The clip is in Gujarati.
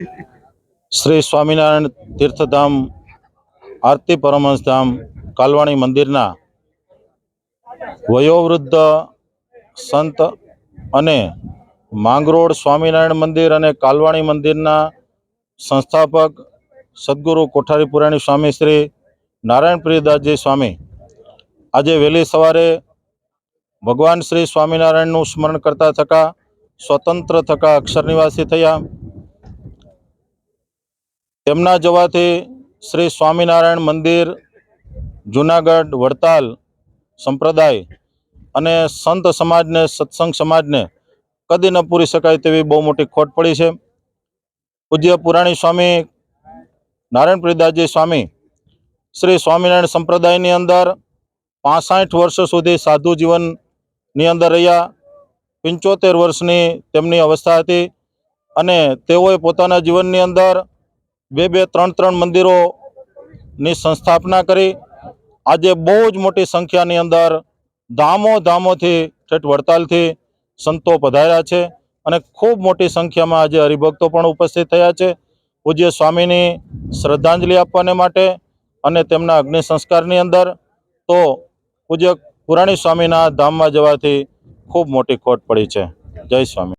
શ્રી સ્વામિનારાયણ તીર્થધામ, આરતી પરમહંસ ધામ કાલવાણી મંદિરના વયોવૃદ્ધ સંત અને માંગરોળ સ્વામિનારાયણ મંદિર અને કાલવાણી મંદિરના સંસ્થાપક સદગુરુ કોઠારી પુરાણી સ્વામી શ્રી નારાયણ પ્રિયદાસજી સ્વામી. આજે વહેલી સવારે ભગવાન શ્રી સ્વામિનારાયણનું સ્મરણ કરતા થકા, સ્વતંત્ર થકા અક્ષર નિવાસી થયા. તેમના જવાથી શ્રી સ્વામિનારાયણ મંદિર, જુનાગઢ, વડતાલ સંપ્રદાય અને સંત સમાજને, સત્સંગ સમાજને કદી ન પૂરી શકાય તેવી બહુ મોટી ખોટ પડી છે. પૂજ્ય પુરાણી સ્વામી નારાયણ પ્રિયદાસજી સ્વામી શ્રી સ્વામિનારાયણ સંપ્રદાયની અંદર પાસઠ વર્ષ સુધી સાધુ જીવનની અંદર રહ્યા. પંચોતેર વર્ષની તેમની અવસ્થા હતી અને તેઓએ પોતાના જીવનની અંદર બે બે, ત્રણ ત્રણ મંદિરોની સંસ્થાપના કરી. આજે બહુ જ મોટી સંખ્યાની અંદર ધામો, ધામોથી ઠેઠ વડતાલથી સંતો પધાર્યા છે અને ખૂબ મોટી સંખ્યામાં આજે હરિભક્તો પણ ઉપસ્થિત થયા છે. પૂજ્ય સ્વામીની શ્રદ્ધાંજલિ આપવાને માટે અને તેમના અગ્નિ સંસ્કારની અંદર તો પૂજ્ય પુરાણી સ્વામીના ધામમાં જવાથી ખૂબ મોટી ખોટ પડી છે. જય સ્વામી.